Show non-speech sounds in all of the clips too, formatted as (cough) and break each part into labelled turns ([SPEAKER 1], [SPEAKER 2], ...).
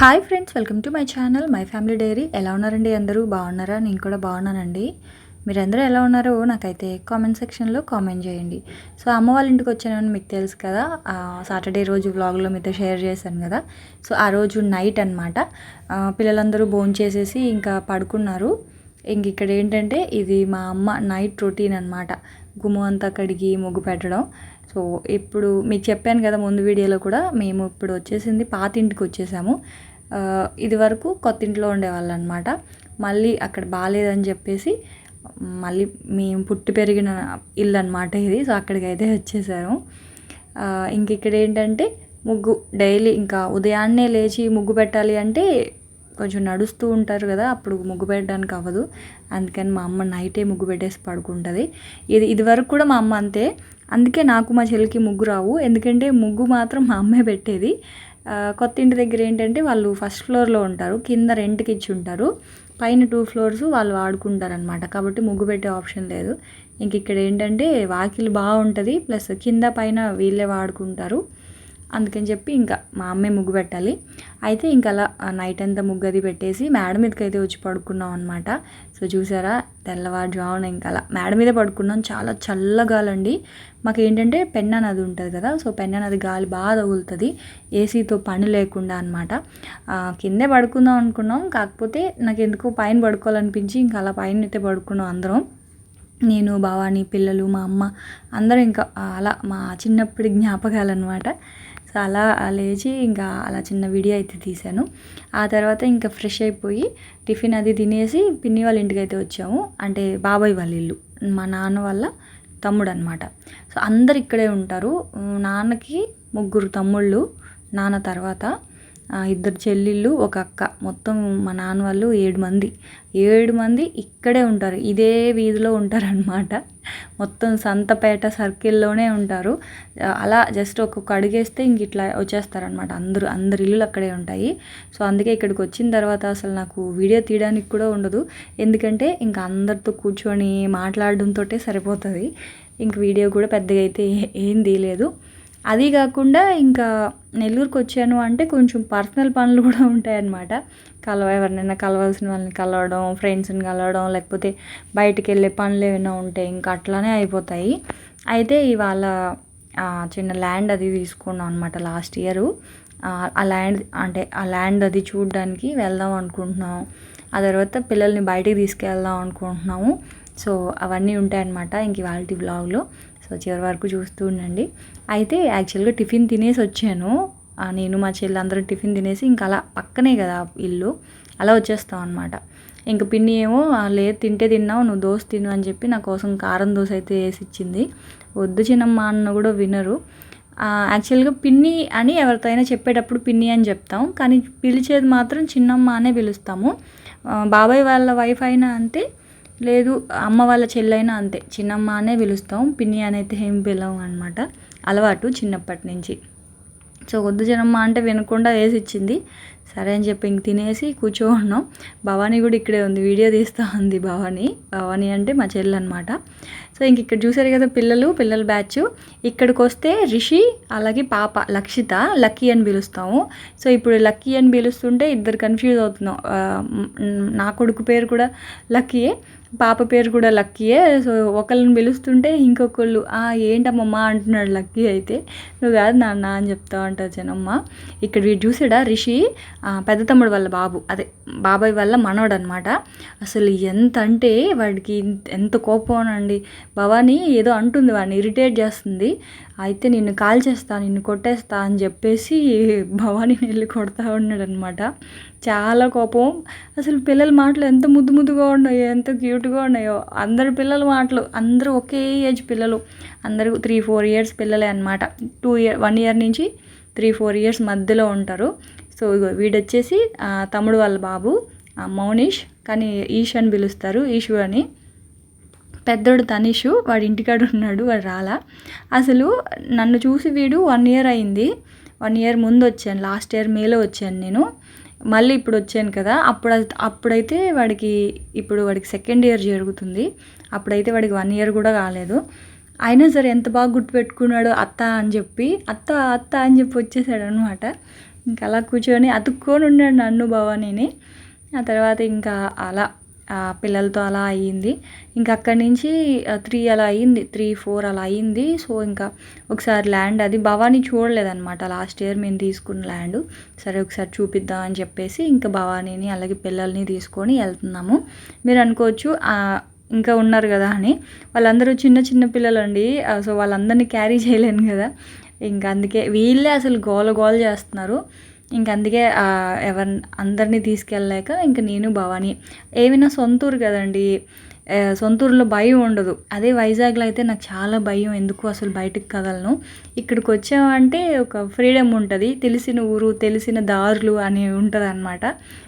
[SPEAKER 1] Hi friends welcome to my channel my family diary. ఎలా ఉన్నారండి అందరూ? బాగున్నారా? నేను కూడా బాగున్నానండి. మీరందరూ ఎలా ఉన్నారో నాకైతే కామెంట్ సెక్షన్లో కామెంట్ చేయండి. సో అమ్మ వాళ్ళ ఇంటికి వచ్చానని మీకు తెలుసు కదా సాటర్డే రోజు వ్లాగ్లో మీతో షేర్ చేశాను కదా. సో ఆ రోజు నైట్ అనమాట పిల్లలందరూ భోజనం చేసేసి ఇంకా పడుకున్నారు. ఇంక ఇక్కడ ఏంటంటే ఇది మా అమ్మ నైట్ రొటీన్ అనమాట గుమ్మ అంతా కడిగి ముగ్గు పెట్టడం. సో ఇప్పుడు మీకు చెప్పాను కదా ముందు వీడియోలో కూడా మేము ఇప్పుడు వచ్చేసింది పాత ఇంటికి వచ్చేసాము. ఇది వరకు కొత్త ఇంట్లో ఉండేవాళ్ళు అనమాట మళ్ళీ అక్కడ బాగాలేదని చెప్పేసి మళ్ళీ మేము పుట్టి పెరిగిన ఇల్లు అనమాట ఇది. సో అక్కడికి అయితే వచ్చేసాము ఇంక ఇక్కడ ఏంటంటే ముగ్గు డైలీ ఇంకా ఉదయాన్నే లేచి ముగ్గు పెట్టాలి అంటే కొంచెం నడుస్తూ ఉంటారు కదా అప్పుడు ముగ్గు పెట్టడానికి అవ్వదు. అందుకని మా అమ్మ నైటే ముగ్గు పెట్టేసి పడుకుంటుంది. ఇది ఇది వరకు కూడా మా అమ్మ అంతే. అందుకే నాకు మా చెల్లికి ముగ్గు రావు. ఎందుకంటే ముగ్గు మాత్రం మా అమ్మే పెట్టేది. కొత్త ఇంటి దగ్గర ఏంటంటే వాళ్ళు ఫస్ట్ ఫ్లోర్లో ఉంటారు కింద రెంట్కి ఇచ్చి ఉంటారు. పైన టూ ఫ్లోర్స్ వాళ్ళు వాడుకుంటారనమాట కాబట్టి ముగ్గు పెట్టే ఆప్షన్ లేదు. ఇంక ఇక్కడ ఏంటంటే వాకిలి బాగుంటుంది ప్లస్ కింద పైన వీళ్ళే వాడుకుంటారు. అందుకని చెప్పి ఇంకా మా అమ్మే ముగ్గు పెట్టాలి. అయితే ఇంకా అలా నైట్ అంతా ముగ్గు అది పెట్టేసి మేడ మీదకి అయితే వచ్చి పడుకున్నాం అనమాట సో చూసారా తెల్లవారుజామున ఇంకా అలా మేడ మీద పడుకున్నాం. చాలా చల్లగాలండి మాకు ఏంటంటే పెన్నా నది ఉంటుంది కదా సో పెన్నా నది గాలి బాగా తగులుతుంది. ఏసీతో పని లేకుండా అనమాట కిందే పడుకుందాం అనుకున్నాం. కాకపోతే నాకు ఎందుకో పైన పడుకోవాలనిపించి ఇంకా అలా పైన అయితే పడుకున్నాం అందరం. నేను భవాని పిల్లలు మా అమ్మ అందరూ ఇంకా అలా మా చిన్నప్పటి జ్ఞాపకాలు అనమాట సో అలా లేచి ఇంకా అలా చిన్న వీడియో అయితే తీశాను. ఆ తర్వాత ఇంకా ఫ్రెష్ అయిపోయి టిఫిన్ అది తినేసి పిన్ని వాళ్ళ ఇంటికి అయితే వచ్చాము. అంటే బాబాయ్ వాళ్ళ ఇల్లు. మా నాన్న వాళ్ళ తమ్ముడు అనమాట సో అందరు ఇక్కడే ఉంటారు. నాన్నకి ముగ్గురు తమ్ముళ్ళు నాన్న తర్వాత. ఇద్దరు చెల్లిళ్ళు ఒక అక్క. మొత్తం మా నాన్న వాళ్ళు ఏడు మంది. ఏడు మంది ఇక్కడే ఉంటారు. ఇదే వీధిలో ఉంటారనమాట మొత్తం సంతపేట సర్కిల్లోనే ఉంటారు. అలా జస్ట్ ఒక్కొక్క అడిగేస్తే ఇంక ఇట్లా వచ్చేస్తారనమాట అందరూ అందరి ఇల్లులు అక్కడే ఉంటాయి. సో అందుకే ఇక్కడికి వచ్చిన తర్వాత అసలు నాకు వీడియో తీయడానికి కూడా ఉండదు. ఎందుకంటే ఇంకా అందరితో కూర్చొని మాట్లాడడంతో సరిపోతుంది. ఇంక వీడియో కూడా పెద్దగా అయితే ఏం తీయలేదు. అది కాకుండా ఇంకా నెల్లూరుకి వచ్చాను అంటే కొంచెం పర్సనల్ పనులు కూడా ఉంటాయన్నమాట. కలవ ఎవరినైనా కలవాల్సిన వాళ్ళని కలవడం ఫ్రెండ్స్ని కలవడం లేకపోతే బయటికి వెళ్ళే పనులు ఏమైనా ఉంటే ఇంకా అట్లానే అయిపోతాయి. అయితే ఇవాళ చిన్న ల్యాండ్ అది తీసుకున్నాం అనమాట లాస్ట్ ఇయరు. ఆ ల్యాండ్ అంటే ఆ ల్యాండ్ అది చూడడానికి వెళ్దాం అనుకుంటున్నాం. ఆ తర్వాత పిల్లల్ని బయటికి తీసుకెళ్దాం అనుకుంటున్నాము. సో అవన్నీ ఉంటాయన్నమాట ఇంక వాళ్ళ బ్లాగ్లో సో చివరి వరకు చూస్తూ ఉండండి. అయితే యాక్చువల్గా టిఫిన్ తినేసి వచ్చాను. నేను మా చెల్లి అందరం టిఫిన్ తినేసి ఇంకా అలా పక్కనే కదా ఇల్లు. అలా వచ్చేస్తాం అనమాట ఇంక పిన్ని ఏమో లేదు తింటే తిన్నావు నువ్వు దోశ తిను అని చెప్పి నా కోసం కారం దోశ అయితే వేసి ఇచ్చింది. వద్దు చిన్నమ్మ అన్న కూడా వినరు. యాక్చువల్గా పిన్ని అని ఎవరితో అయినా చెప్పేటప్పుడు పిన్ని అని చెప్తాం. కానీ పిలిచేది మాత్రం చిన్నమ్మ అనే పిలుస్తాము. బాబాయ్ వాళ్ళ వైఫ్ అయినా అంతే. లేదు అమ్మ వాళ్ళ చెల్లైనా అంతే. చిన్నమ్మ అనే పిలుస్తాం పిన్ని అనైతే ఏం పిలవం అనమాట అలవాటు చిన్నప్పటి నుంచి. సో వద్దు జనమ్మ అంటే వినకుండా వేసి ఇచ్చింది సరే అని చెప్పి ఇంక తినేసి కూర్చోన్నాం. భవానీ కూడా ఇక్కడే ఉంది వీడియో తీస్తూ ఉంది భవానీ. భవానీ అంటే మా చెల్లి అనమాట సో ఇంక ఇక్కడ చూసారు కదా పిల్లలు పిల్లల బ్యాచ్. ఇక్కడికి వస్తే రిషి అలాగే పాప లక్షిత లక్కీ అని పిలుస్తాము. సో ఇప్పుడు లక్కీ అని పిలుస్తుంటే ఇద్దరు కన్ఫ్యూజ్ అవుతున్నాం. నా కొడుకు పేరు కూడా లక్కీయే. పాప పేరు కూడా లక్కీయే సో ఒకళ్ళని పిలుస్తుంటే ఇంకొకళ్ళు ఏంటమ్మమ్మ అంటున్నాడు లక్కీ అయితే. నువ్వు కాదు నాన్న అని చెప్తా అంట జనమ్మ. ఇక్కడ వీడు చూసాడా? రిషి పెద్ద తమ్ముడు వాళ్ళ బాబు. అదే బాబాయ్ వాళ్ళ మనవడు అనమాట అసలు ఎంత అంటే వాడికి ఎంత కోపం అండి భవానీ ఏదో అంటుంది వాడిని ఇరిటేట్ చేస్తుంది. అయితే నిన్ను కాల్ చేస్తా నిన్ను కొట్టేస్తా అని చెప్పేసి భవానీని వెళ్ళి కొడతా ఉన్నాడు అనమాట చాలా కోపం. అసలు పిల్లల మాటలు ఎంత ముద్దు ముద్దుగా ఉన్నాయో ఎంత క్యూట్గా ఉన్నాయో. అందరు పిల్లల మాటలు అందరూ ఒకే ఏజ్ పిల్లలు. అందరూ త్రీ ఫోర్ ఇయర్స్ పిల్లలే అనమాట టూ ఇయర్ వన్ ఇయర్ నుంచి త్రీ ఫోర్ ఇయర్స్ మధ్యలో ఉంటారు. సో వీడొచ్చేసి తమ్ముడు వాళ్ళ బాబు మౌనిష్ కానీ ఈష్ అని పిలుస్తారు ఈషు అని. పెద్దోడు తనీషు వాడి ఇంటికాడ ఉన్నాడు వాడు రాలా. అసలు నన్ను చూసి వీడు వన్ ఇయర్ అయింది. వన్ ఇయర్ ముందు వచ్చాను లాస్ట్ ఇయర్ మేలో వచ్చాను నేను. మళ్ళీ ఇప్పుడు వచ్చాను కదా అప్పుడు అప్పుడైతే వాడికి ఇప్పుడు వాడికి సెకండ్ ఇయర్ జరుగుతుంది. అప్పుడైతే వాడికి వన్ ఇయర్ కూడా కాలేదు. అయినా సరే ఎంత బాగా గుర్తుపెట్టుకున్నాడో అత్త అని చెప్పి అత్త అత్త అని చెప్పి వచ్చేసాడు అనమాట ఇంకా అలా కూర్చొని అతుక్కొని ఉన్నాడు నన్ను భవానీని. ఆ తర్వాత ఇంకా అలా పిల్లలతో అలా అయ్యింది. ఇంకా అక్కడి నుంచి త్రీ అలా అయ్యింది త్రీ ఫోర్ అలా అయ్యింది. సో ఇంకా ఒకసారి ల్యాండ్ అది భవానీ చూడలేదన్నమాట. లాస్ట్ ఇయర్ మేము తీసుకున్న ల్యాండ్ సరే ఒకసారి చూపిద్దాం అని చెప్పేసి ఇంకా భవానీని అలాగే పిల్లల్ని తీసుకొని వెళ్తున్నాము. మీరు అనుకోవచ్చు ఇంకా ఉన్నారు కదా అని. వాళ్ళందరూ చిన్న చిన్న పిల్లలు అండి సో వాళ్ళందరినీ క్యారీ చేయలేను కదా. ఇంకా అందుకే వీళ్ళే అసలు గోల గోల చేస్తున్నారు. ఇంక అందుకే ఎవరి అందరినీ తీసుకెళ్ళలేక ఇంక నేను భవాని. ఏమైనా సొంతూరు కదండి సొంతూరులో భయం ఉండదు. అదే వైజాగ్లో అయితే నాకు చాలా భయం ఎందుకు అసలు బయటకు కదలను. ఇక్కడికి వచ్చామంటే ఒక ఫ్రీడమ్ ఉంటుంది. తెలిసిన ఊరు తెలిసిన దారులు అని ఉంటుంది అనమాట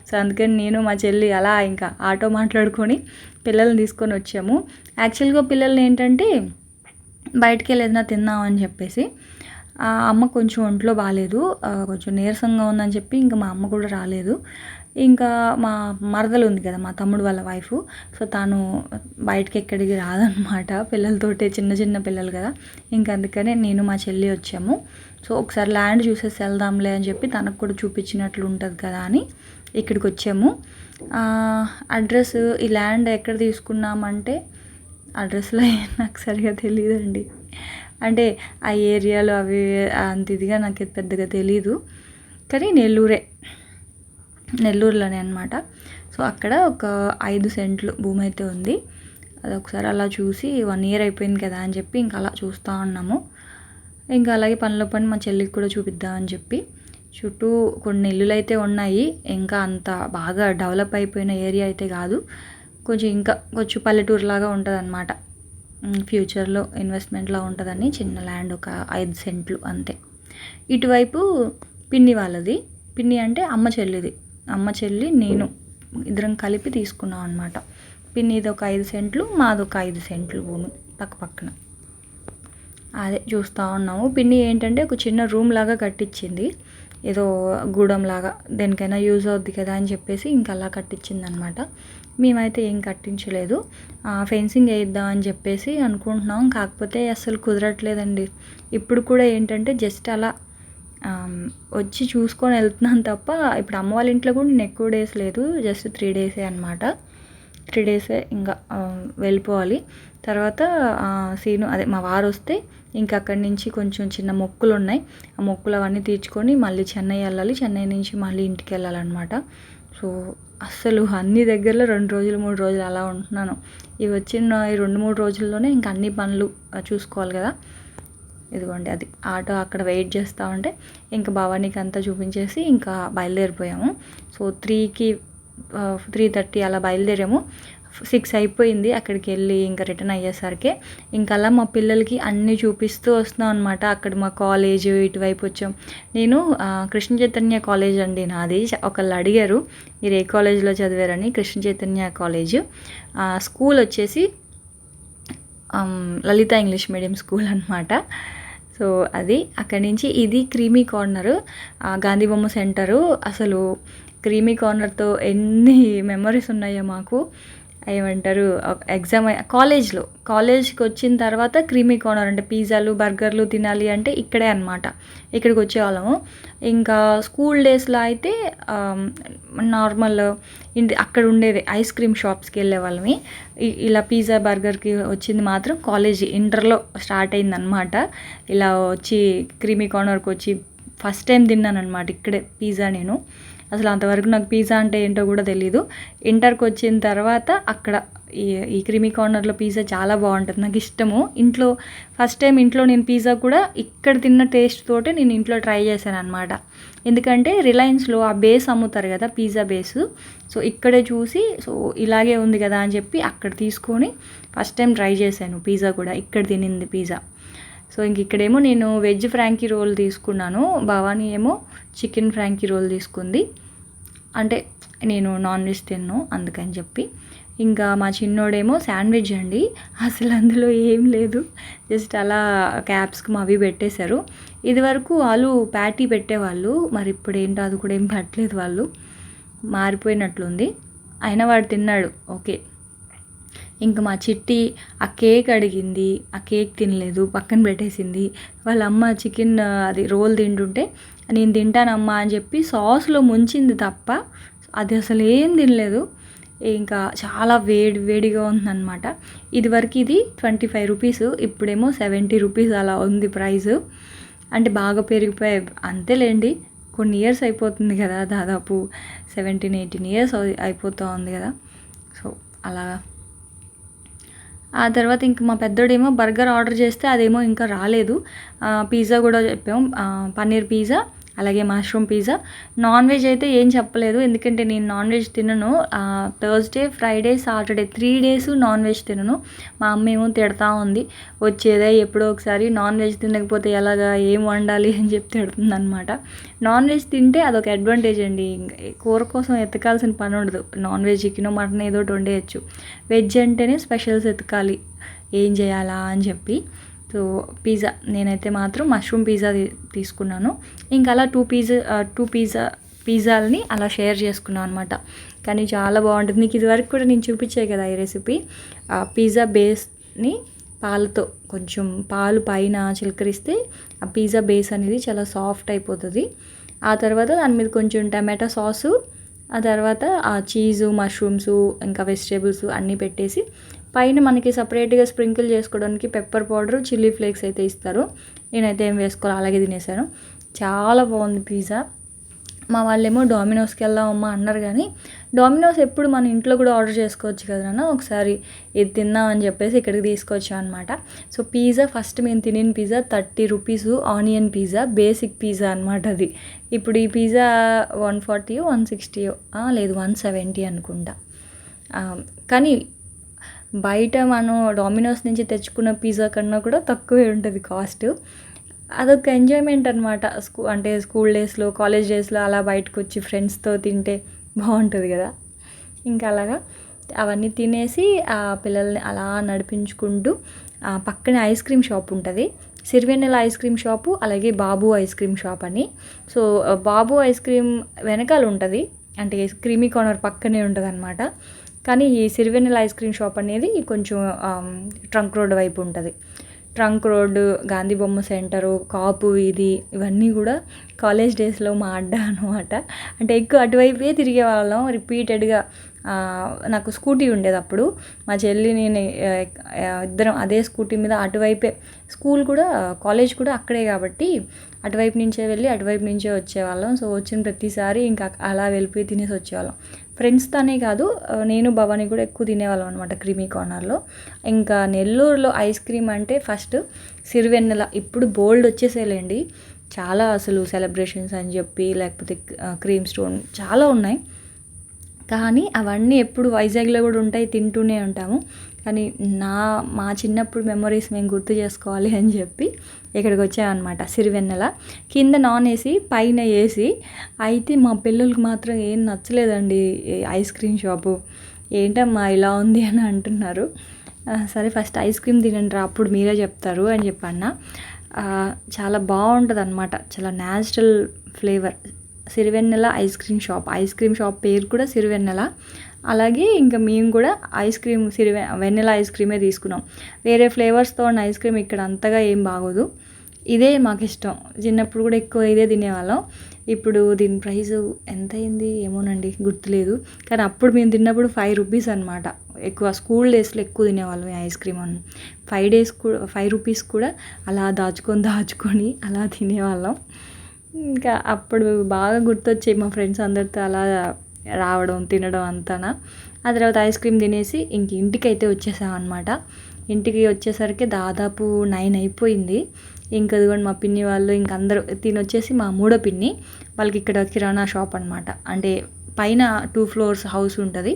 [SPEAKER 1] సో అందుకని నేను మా చెల్లి అలా ఇంకా ఆటో మాట్లాడుకొని పిల్లల్ని తీసుకొని వచ్చాము. యాక్చువల్గా పిల్లల్ని ఏంటంటే బయటికి వెళ్ళి ఏదైనా తిందామని చెప్పేసి ఆ అమ్మ కొంచెం ఒంట్లో బాగాలేదు కొంచెం నీరసంగా ఉందని చెప్పి ఇంకా మా అమ్మ కూడా రాలేదు. ఇంకా మా మరదలు ఉంది కదా మా తమ్ముడు వాళ్ళ వైఫ్. సో తాను బయటకి ఎక్కడికి రాదనమాట పిల్లలతోటే చిన్న చిన్న పిల్లలు కదా. ఇంకా అందుకనే నేను మా చెల్లి వచ్చాము. సో ఒకసారి ల్యాండ్ చూసేసి వెళ్దాంలే అని చెప్పి తనకు కూడా చూపించినట్లు ఉంటుంది కదా అని ఇక్కడికి వచ్చాము. అడ్రస్ ఈ ల్యాండ్ ఎక్కడ తీసుకున్నామంటే అడ్రస్లో (laughs) నాకు సరిగా తెలియదండి. అంటే ఆ ఏరియాలో అవి అంత ఇదిగా నాకు పెద్దగా తెలీదు. కానీ నెల్లూరే. నెల్లూరులోనే అనమాట సో అక్కడ ఒక ఐదు సెంట్లు భూమి అయితే ఉంది. అది ఒకసారి అలా చూసి వన్ ఇయర్ అయిపోయింది కదా అని చెప్పి ఇంకా అలా చూస్తూ ఉన్నాము. ఇంకా అలాగే పనిలో పని మా చెల్లికి కూడా చూపిద్దామని చెప్పి. చుట్టూ కొన్ని ఇల్లులు అయితే ఉన్నాయి. ఇంకా అంత బాగా డెవలప్ అయిపోయిన ఏరియా అయితే కాదు. కొంచెం ఇంకా కొంచెం పల్లెటూరు లాగా ఉంటుంది అనమాట ఫ్యూచర్లో ఇన్వెస్ట్మెంట్లా ఉంటుందని చిన్న ల్యాండ్ ఒక ఐదు సెంట్లు అంతే. ఇటువైపు పిన్ని వాళ్ళది. పిన్ని అంటే అమ్మ చెల్లిది. అమ్మ చెల్లి నేను ఇద్దరం కలిపి తీసుకున్నాం అనమాట పిన్నిది ఒక ఐదు సెంట్లు మాది ఒక ఐదు సెంట్లు భూమి పక్క పక్కన. అదే చూస్తూ ఉన్నాము. పిన్ని ఏంటంటే ఒక చిన్న రూమ్ లాగా కట్టించింది ఏదో గూడెం లాగా. దేనికైనా యూజ్ అవుద్ది కదా అని చెప్పేసి ఇంకా అలా కట్టించింది అనమాట మేమైతే ఏం కట్టించలేదు. ఫెన్సింగ్ వేయిద్దాం అని చెప్పేసి అనుకుంటున్నాం. కాకపోతే అసలు కుదరట్లేదండి. ఇప్పుడు కూడా ఏంటంటే జస్ట్ అలా వచ్చి చూసుకొని వెళ్తున్నాను తప్ప ఇప్పుడు అమ్మ వాళ్ళ ఇంట్లో కూడా నేను ఎక్కువ డేస్ లేదు. జస్ట్ త్రీ డేసే అనమాట త్రీ డేసే ఇంకా వెళ్ళిపోవాలి. తర్వాత సీను అదే మా వారు వస్తే ఇంకా అక్కడి నుంచి కొంచెం చిన్న మొక్కులు ఉన్నాయి. ఆ మొక్కులు అవన్నీ తీర్చుకొని మళ్ళీ చెన్నై వెళ్ళాలి. చెన్నై నుంచి మళ్ళీ ఇంటికి వెళ్ళాలన్నమాట. సో అస్సలు అన్ని దగ్గరలో రెండు రోజులు మూడు రోజులు అలా ఉంటున్నాను. ఇవి వచ్చిన ఈ రెండు మూడు రోజుల్లోనే ఇంకా అన్ని పనులు చూసుకోవాలి కదా. ఇదిగోండి అది. ఆటో అక్కడ వెయిట్ చేస్తూ ఉంటే ఇంకా భవానీకి అంతా చూపించేసి ఇంకా బయలుదేరిపోయాము. సో త్రీకి త్రీ థర్టీ అలా బయలుదేరాము. సిక్స్ అయిపోయింది. అక్కడికి వెళ్ళి ఇంకా రిటర్న్ అయ్యేసరికి ఇంకా అలా మా పిల్లలకి అన్నీ చూపిస్తూ వస్తున్నాం అనమాట అక్కడ మా కాలేజ్ ఇటువైపు వచ్చాం. నేను కృష్ణ చైతన్య కాలేజ్ అండి నాది. ఒకళ్ళు అడిగారు మీరు ఏ కాలేజ్లో చదివారని? కృష్ణ చైతన్య కాలేజ్. స్కూల్ వచ్చేసి లలిత ఇంగ్లీష్ మీడియం స్కూల్ అనమాట సో అది అక్కడి నుంచి ఇది క్రీమీ కార్నర్ గాంధీ బొమ్మ సెంటరు. అసలు క్రీమీ కార్నర్తో ఎన్ని (laughs) మెమరీస్ ఉన్నాయో మాకు. ఏమంటారు ఎగ్జామ్ కాలేజ్లో కాలేజ్కి వచ్చిన తర్వాత క్రీమీ కార్నర్ అంటే పిజ్జాలు బర్గర్లు తినాలి అంటే ఇక్కడే అనమాట ఇక్కడికి వచ్చేవాళ్ళము ఇంకా స్కూల్ డేస్లో అయితే నార్మల్ ఇంటి అక్కడ ఉండేది ఐస్ క్రీమ్ షాప్స్కి వెళ్ళే వాళ్ళమి ఇ- ఇలా పిజ్జా బర్గర్కి వచ్చింది మాత్రం కాలేజ్ ఇంటర్లో స్టార్ట్ అయిందనమాట ఇలా వచ్చి క్రీమీ కార్నర్కి వచ్చి ఫస్ట్ టైం తిన్నాను అనమాట ఇక్కడే పిజ్జా నేను. అసలు అంతవరకు నాకు పిజ్జా అంటే ఏంటో కూడా తెలీదు. ఇంటర్కి వచ్చిన తర్వాత అక్కడ ఈ ఈ క్రిమీ కార్నర్లో పిజ్జా చాలా బాగుంటుంది. నాకు ఇష్టము. ఇంట్లో ఫస్ట్ టైం ఇంట్లో నేను పిజ్జా కూడా ఇక్కడ తిన్న టేస్ట్ తోటే నేను ఇంట్లో ట్రై చేశాను అనమాట ఎందుకంటే రిలయన్స్లో ఆ బేస్ అమ్ముతారు కదా పిజ్జా బేస్. సో ఇక్కడే చూసి సో ఇలాగే ఉంది కదా అని చెప్పి అక్కడ తీసుకొని ఫస్ట్ టైం ట్రై చేశాను పిజ్జా కూడా. ఇక్కడ తినింది పిజ్జా. సో ఇంక ఇక్కడేమో నేను వెజ్ ఫ్రాంకీ రోల్ తీసుకున్నాను. భవానీ ఏమో చికెన్ ఫ్రాంకీ రోల్ తీసుకుంది. అంటే నేను నాన్ వెజ్ తిన్ను అందుకని చెప్పి. ఇంకా మా చిన్నోడేమో శాండ్విచ్ అండి. అసలు అందులో ఏం లేదు. జస్ట్ అలా క్యాప్స్కి అవి పెట్టేశారు. ఇదివరకు వాళ్ళు ప్యాటీ పెట్టేవాళ్ళు. మరి ఇప్పుడు ఏంటో అది కూడా ఏం పెట్టలేదు వాళ్ళు. మారిపోయినట్లుంది. అయినా వాడు తిన్నాడు. ఓకే. ఇంక మా చిట్టి ఆ కేక్ అడిగింది. ఆ కేక్ తినలేదు. పక్కన పెట్టేసింది. వాళ్ళ అమ్మ చికెన్ అది రోల్ తింటుంటే నేను తింటానమ్మా అని చెప్పి సాస్లో ముంచింది తప్ప అది అసలు ఏం తినలేదు. ఇంకా చాలా వేడి వేడిగా ఉందన్నమాట. ఇదివరకు ఇది ట్వంటీ ఫైవ్ రూపీస్. ఇప్పుడేమో సెవెంటీ రూపీస్ అలా ఉంది ప్రైస్ అంటే బాగా పెరిగిపోయాయి అంతేలేండి. కొన్ని ఇయర్స్ అయిపోతుంది కదా దాదాపు. సెవెంటీన్ ఎయిటీన్ ఇయర్స్ అయిపోతూ ఉంది కదా. సో అలాగా ఆ తర్వాత ఇంక మా పెద్దోడేమో బర్గర్ ఆర్డర్ చేస్తే అదేమో ఇంకా రాలేదు. పిజ్జా కూడా చెప్పాము. పన్నీర్ పిజ్జా. అలాగే మష్రూమ్ పిజ్జా నాన్ వెజ్ అయితే ఏం చెప్పలేదు ఎందుకంటే నేను నాన్ వెజ్ తినను. Thursday Friday Saturday three days non veg తినను. మా అమ్మ ఏమో తిడతా ఉంది. వచ్చేదే ఎప్పుడో ఒకసారి నాన్ వెజ్ తినకపోతే ఎలాగా ఏం వండాలి అని చెప్పి తిడుతుంది అనమాట నాన్ వెజ్ తింటే అదొక అడ్వాంటేజ్ అండి. కూర కోసం ఎతకాల్సిన పని ఉండదు. నాన్ వెజ్ చికెన్ మటన్ ఏదో ఒకటి వండేయచ్చు. వెజ్ అంటేనే స్పెషల్స్ ఎతకాలి. ఏం చేయాలా అని చెప్పి. సో పిజ్జా నేనైతే మాత్రం మష్రూమ్ పిజ్జా తీసుకున్నాను. ఇంకా అలా టూ పిజ్జా టూ పిజ్జా పిజ్జాలని అలా షేర్ చేసుకున్నాను అనమాట కానీ చాలా బాగుంటుంది. మీకు ఇదివరకు కూడా నేను చూపించే కదా ఈ రెసిపీ పిజ్జా బేస్ని పాలతో కొంచెం పాలు పైన చిలకరిస్తే ఆ పిజ్జా బేస్ అనేది చాలా సాఫ్ట్ అయిపోతుంది. ఆ తర్వాత దాని మీద కొంచెం టమాటో సాసు ఆ తర్వాత ఆ చీజు మష్రూమ్స్ ఇంకా వెజిటేబుల్స్ అన్నీ పెట్టేసి పైన మనకి సపరేట్గా స్ప్రింకిల్ చేసుకోవడానికి పెప్పర్ పౌడర్ చిల్లీ ఫ్లేక్స్ అయితే ఇస్తారు. నేనైతే ఏం వేసుకోవాలి అలాగే తినేసాను. చాలా బాగుంది పిజ్జా. మా వాళ్ళేమో డామినోస్కి వెళ్దామమ్మా అన్నారు కానీ డామినోస్ ఎప్పుడు మన ఇంట్లో కూడా ఆర్డర్ చేసుకోవచ్చు కదా నాన్న? ఒకసారి ఇది తిందామని చెప్పేసి ఇక్కడికి తీసుకొచ్చాం అనమాట సో పిజ్జా ఫస్ట్ మేము తినిన pizza thirty rupees onion pizza basic pizza అనమాట అది. ఇప్పుడు ఈ pizza one forty one sixty లేదు వన్ సెవెంటీ అనుకుంటా. కానీ బయట మనం డామినోస్ నుంచి తెచ్చుకున్న పిజ్జా కన్నా కూడా తక్కువే ఉంటుంది కాస్ట్ అదొక ఎంజాయ్మెంట్ అనమాట స్కూ అంటే స్కూల్ డేస్లో కాలేజ్ డేస్లో అలా బయటకు వచ్చి ఫ్రెండ్స్తో తింటే బాగుంటుంది కదా. ఇంకా అలాగా అవన్నీ తినేసి ఆ పిల్లల్ని అలా నడిపించుకుంటూ పక్కనే ఐస్ క్రీమ్ షాప్ ఉంటుంది. సిరివెన్నెల ఐస్ క్రీమ్ షాపు అలాగే బాబు ఐస్ క్రీమ్ షాప్ అని. సో బాబు ఐస్ క్రీమ్ వెనకాల ఉంటుంది. అంటే క్రీమీ కార్నర్ పక్కనే ఉంటుంది అనమాట కానీ ఈ సిరివెన్నెల ఐస్ క్రీమ్ షాప్ అనేది కొంచెం ట్రంక్ రోడ్ వైపు ఉంటుంది. ట్రంక్ రోడ్డు గాంధీ బొమ్మ సెంటరు కాపు ఇది ఇవన్నీ కూడా కాలేజ్ డేస్లో మా అడ్డా అనమాట అంటే ఎక్కువ అటువైపే తిరిగే వాళ్ళం. రిపీటెడ్గా నాకు స్కూటీ ఉండేది అప్పుడు. మా చెల్లి నేను ఇద్దరం అదే స్కూటీ మీద అటువైపే స్కూల్ కూడా కాలేజ్ కూడా అక్కడే కాబట్టి అటువైపు నుంచే వెళ్ళి అటువైపు నుంచే వచ్చేవాళ్ళం. సో వచ్చిన ప్రతిసారి ఇంకా అలా వెళ్ళిపోయి తినేసి వచ్చేవాళ్ళం. ఫ్రెండ్స్తోనే కాదు నేను భవానీ కూడా ఎక్కువ తినేవాళ్ళం అనమాట క్రీమీ కార్నర్లో. ఇంకా నెల్లూరులో ఐస్ క్రీమ్ అంటే ఫస్ట్ సిరివెన్నెల. ఇప్పుడు బోల్డ్ వచ్చేసేలేండి చాలా అసలు సెలబ్రేషన్స్ అని చెప్పి లేకపోతే క్రీమ్ స్టోన్ చాలా ఉన్నాయి. కానీ అవన్నీ ఎప్పుడు వైజాగ్లో కూడా ఉంటాయి తింటూనే ఉంటాము. కానీ నా మా చిన్నప్పుడు మెమరీస్ మేము గుర్తు చేసుకోవాలి అని చెప్పి ఇక్కడికి వచ్చామన్నమాట సిరివెన్నెల. కింద నాన్ ఏసీ పైన ఏసీ. అయితే మా పిల్లలకి మాత్రం ఏం నచ్చలేదండి ఐస్ క్రీమ్ షాపు. ఏంటమ్మా ఇలా ఉంది అని అంటున్నారు. సరే ఫస్ట్ ఐస్ క్రీమ్ తినండి రా అప్పుడు మీరే చెప్తారు అని చెప్పన్న చాలా బాగుంటుంది అనమాట చాలా natural flavour Sirivennela ice cream shop. Ice cream shop పేరు కూడా సిరివెన్నెల. అలాగే ఇంకా మేము కూడా ice cream Sirivennela ice క్రీమే తీసుకున్నాం. వేరే ఫ్లేవర్స్తో ఉన్న ఐస్ క్రీమ్ ఇక్కడ అంతగా ఏం బాగోదు. ఇదే మాకు ఇష్టం. చిన్నప్పుడు కూడా ఎక్కువ ఇదే తినేవాళ్ళం. ఇప్పుడు దీని ప్రైస్ ఎంత అయింది ఏమోనండి గుర్తులేదు. కానీ అప్పుడు మేము తిన్నప్పుడు ఫైవ్ రూపీస్ అనమాట ఎక్కువ స్కూల్ డేస్లో ఎక్కువ తినేవాళ్ళం ఐస్ క్రీమ్ అని. ఫైవ్ డేస్ కూడా ఫైవ్ రూపీస్ కూడా అలా దాచుకొని దాచుకొని అలా తినేవాళ్ళం. ఇంకా అప్పుడు బాగా గుర్తొచ్చాయి మా ఫ్రెండ్స్ అందరితో అలా రావడం తినడం అంతానా. ఆ తర్వాత ఐస్ క్రీమ్ తినేసి ఇంక ఇంటికి అయితే వచ్చేసాం అనమాట ఇంటికి వచ్చేసరికి దాదాపు నైన్ అయిపోయింది. ఇంకా అదిగోండి మా పిన్ని వాళ్ళు ఇంక అందరూ తినొచ్చేసి మా మూడో పిన్ని వాళ్ళకి ఇక్కడ కిరాణా షాప్ అనమాట అంటే పైన టూ ఫ్లోర్స్ హౌస్ ఉంటుంది.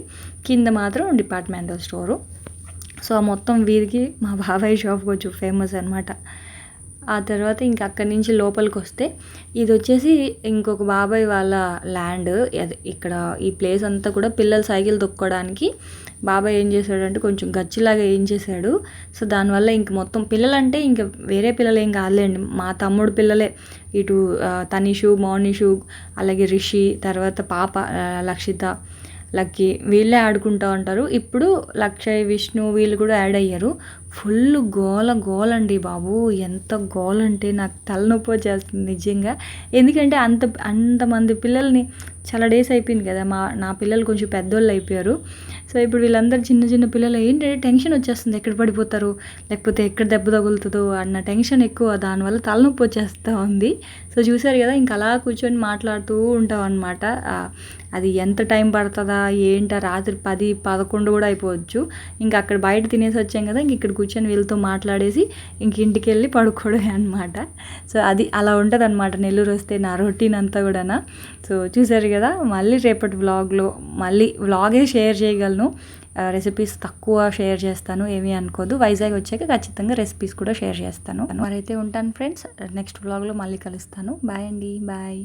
[SPEAKER 1] కింద మాత్రం డిపార్ట్మెంటల్ స్టోరు. సో మొత్తం వీధికి మా బాబాయ్ షాప్ కొంచెం ఫేమస్ అనమాట ఆ తర్వాత ఇంక అక్కడి నుంచి లోపలికి వస్తే ఇది వచ్చేసి ఇంకొక బాబాయ్ వాళ్ళ ల్యాండ్. ఇక్కడ ఈ ప్లేస్ అంతా కూడా పిల్లలు సైకిల్ తొక్కోవడానికి బాబాయ్ ఏం చేశాడంటే కొంచెం గచ్చిలాగా ఏం చేశాడు. సో దానివల్ల ఇంక మొత్తం పిల్లలంటే ఇంక వేరే పిల్లలు ఏం కాదులేండి. మా తమ్ముడు పిల్లలే. ఇటు తనిషు మౌనిషు అలాగే రిషి తర్వాత పాప లక్షిత లక్కీ వీళ్ళే ఆడుకుంటూ ఉంటారు. ఇప్పుడు లక్షయ్ విష్ణు వీళ్ళు కూడా యాడ్ అయ్యారు. ఫుల్ గోల గోలండి బాబు. ఎంత గోల అంటే నాకు తలనొప్పి వచ్చేస్తుంది నిజంగా. ఎందుకంటే అంత అంతమంది పిల్లల్ని చాలా డేస్ అయిపోయింది కదా. మా నా పిల్లలు కొంచెం పెద్దోళ్ళు అయిపోయారు. సో ఇప్పుడు వీళ్ళందరూ చిన్న చిన్న పిల్లలు ఏంటంటే టెన్షన్ వచ్చేస్తుంది. ఎక్కడ పడిపోతారు? లేకపోతే ఎక్కడ దెబ్బ తగులుతుందో అన్న టెన్షన్ ఎక్కువ. దానివల్ల తలనొప్పి వచ్చేస్తూ ఉంది. సో చూసారు కదా ఇంకా అలా కూర్చొని మాట్లాడుతూ ఉంటాం అనమాట అది ఎంత టైం పడుతుందా ఏంటా రాత్రి పది పదకొండు కూడా అయిపోవచ్చు. ఇంకా అక్కడ బయట తినేసి వచ్చాం కదా ఇంక ఇక్కడ కూర్చొని వీళ్ళతో మాట్లాడేసి ఇంక ఇంటికి వెళ్ళి పడుకోవడమే అనమాట సో అది అలా ఉంటుంది అనమాట నెల్లూరు వస్తే నా రొటీన్ అంతా కూడా సో చూసారు కదా మళ్ళీ రేపటి వ్లాగ్లో మళ్ళీ వ్లాగే షేర్ చేయగలను. రెసిపీస్ తక్కువ షేర్ చేస్తాను ఏమీ అనుకోదు. వైజాగ్ వచ్చాక ఖచ్చితంగా రెసిపీస్ కూడా షేర్ చేస్తాను. మరైతే ఉంటాను ఫ్రెండ్స్ నెక్స్ట్ బ్లాగ్లో మళ్ళీ కలుస్తాను. బాయ్ అండి బాయ్